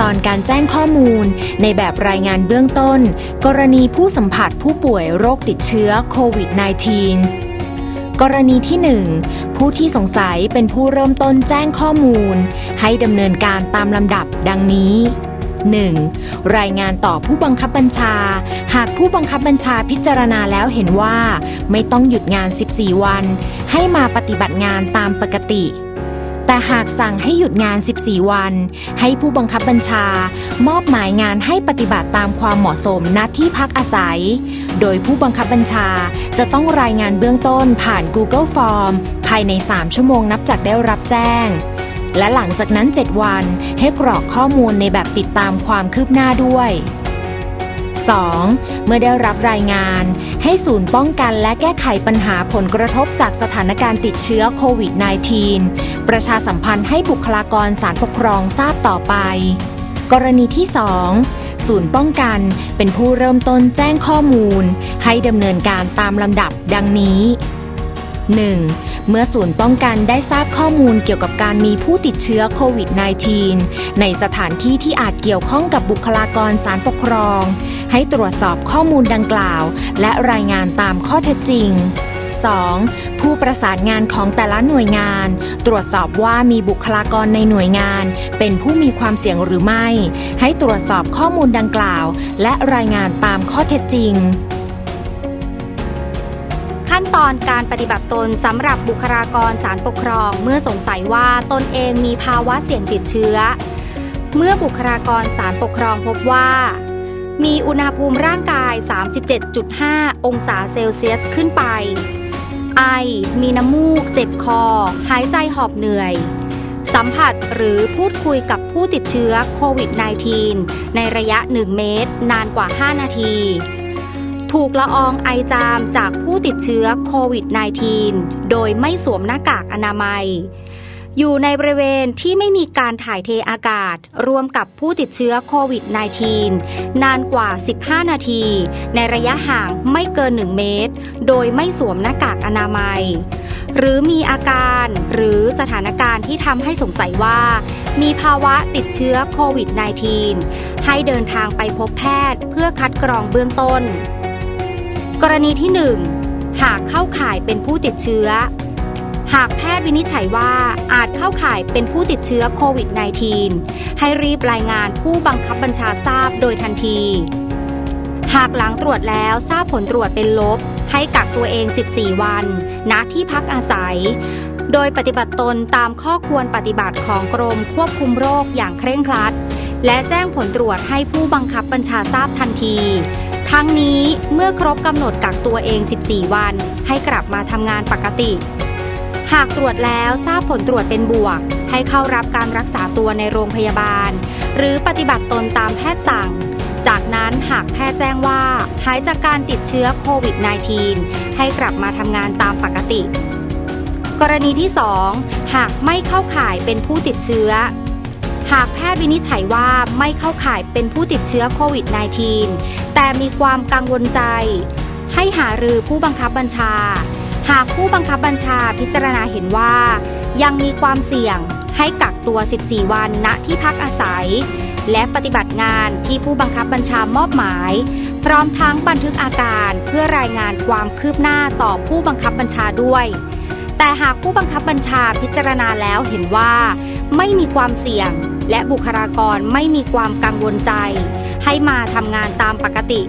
ตอนการแจ้งข้อมูล ในแบบรายงานเบื้องต้น กรณีผู้สัมผัสผู้ป่วยโรคติดเชื้อโควิด -19 กรณีที่ 1 ผู้ที่สงสัยเป็นผู้เริ่มต้นแจ้งข้อมูล ให้ดำเนินการตามลำดับดังนี้ 1. รายงานต่อผู้บังคับบัญชา หากผู้บังคับบัญชาพิจารณาแล้วเห็นว่า ไม่ต้องหยุดงาน 14 วัน ให้มาปฏิบัติงานตามปกติ แต่หากสั่งให้หยุดงาน 14 วัน ให้ผู้บังคับบัญชา มอบหมายงานให้ปฏิบัติตามความเหมาะสมณที่พักอาศัย โดยผู้บังคับบัญชาจะต้องรายงานเบื้องต้นผ่าน Google Form ภายใน 3 ชั่วโมงนับจากได้รับแจ้ง และหลังจากนั้น 7 วันให้กรอกข้อมูลในแบบติดตามความคืบหน้าด้วย 2. เมื่อได้รับรายงาน ให้ศูนย์ป้องกันและแก้ไขปัญหาผลกระทบจากสถานการณ์ติดเชื้อโควิด -19 ประชาสัมพันธ์ให้บุคลากรสารปกครองทราบต่อไป กรณีที่ 2 ศูนย์ป้องกันเป็นผู้เริ่มต้นแจ้งข้อมูล ให้ดำเนินการตามลำดับดังนี้ 1. เมื่อศูนย์ป้องกันได้ทราบข้อมูลเกี่ยวกับการมีผู้ติดเชื้อโควิด -19 ในสถานที่ที่อาจเกี่ยวข้องกับบุคลากรสารปกครอง ให้ตรวจสอบข้อมูลดังกล่าว และรายงานตามข้อเท็จจริง 2. ผู้ประสานงานของแต่ละหน่วยงาน ตรวจสอบว่ามีบุคลากรในหน่วยงาน เป็นผู้มีความเสี่ยงหรือไม่ ให้ตรวจสอบข้อมูลดังกล่าว และรายงานตามข้อเท็จจริง ขั้นตอนการปฏิบัติตนสำหรับบุคลากรสารปกครองเมื่อสงสัยว่าตนเองมีภาวะเสี่ยงติดเชื้อ เมื่อบุคลากรสารปกครองพบว่า มีอุณหภูมิร่างกาย 37.5 องศาเซลเซียสขึ้นไป ไอ มีน้ำมูก เจ็บคอ หายใจหอบเหนื่อย สัมผัสหรือพูดคุยกับผู้ติดเชื้อโควิด -19 ในระยะ 1 เมตร นานกว่า 5 นาที ถูกละอองไอจามจากผู้ติดเชื้อโควิด -19 โดยไม่สวมหน้ากากอนามัย อยู่ในบริเวณที่ไม่มีการถ่ายเทอากาศ รวมกับผู้ติดเชื้อโควิด -19 นานกว่า 15 นาที ในระยะห่างไม่เกิน 1 เมตร โดยไม่สวมหน้ากากอนามัย หรือมีอาการหรือสถานการณ์ที่ทำให้สงสัยว่า มีภาวะติดเชื้อโควิด -19 ให้เดินทางไปพบแพทย์เพื่อคัดกรองเบื้องต้น กรณีที่ 1 หากเข้าข่ายเป็นผู้ติดเชื้อ หากแพทย์วินิจฉัยว่าอาจเข้าข่ายเป็นผู้ติดเชื้อโควิด -19 ให้รีบรายงานผู้บังคับบัญชาทราบโดยทันที หากหลังตรวจแล้วทราบผลตรวจเป็นลบ ให้กักตัวเอง 14 วัน ณ ที่พักอาศัย โดยปฏิบัติตนตามข้อควรปฏิบัติของกรมควบคุมโรคอย่างเคร่งครัด และแจ้งผลตรวจให้ผู้บังคับบัญชาทราบทันทีทั้งนี้เมื่อครบกำหนดกักตัวเอง 14 วัน ให้กลับมาทำงานปกติ หากตรวจแล้วทราบผลตรวจเป็นบวก ให้เข้ารับการรักษาตัวในโรงพยาบาล หรือปฏิบัติตนตามแพทย์สั่ง จากนั้นหากแพทย์แจ้งว่าหายจากการติดเชื้อโควิด -19 ให้กลับมาทำงานตามปกติ กรณีที่ 2 หากไม่เข้าข่ายเป็นผู้ติดเชื้อ หากแพทย์วินิจฉัยว่าไม่เข้าข่ายเป็นผู้ติดเชื้อโควิด -19 แต่มีความกังวลใจ ให้หารือผู้บังคับบัญชา หากผู้บังคับบัญชาพิจารณาเห็นว่า ยังมีความเสี่ยงให้กักตัว 14 วันณที่พักอาศัย และปฏิบัติงานที่ผู้บังคับบัญชามอบหมาย พร้อมทั้งบันทึกอาการเพื่อรายงานความคืบหน้าต่อผู้บังคับบัญชาด้วย แต่หากผู้บังคับบัญชาพิจารณาแล้วเห็นว่า ไม่มีความเสี่ยง และบุคลากรไม่มีความกังวลใจ ให้มาทำงานตามปกติ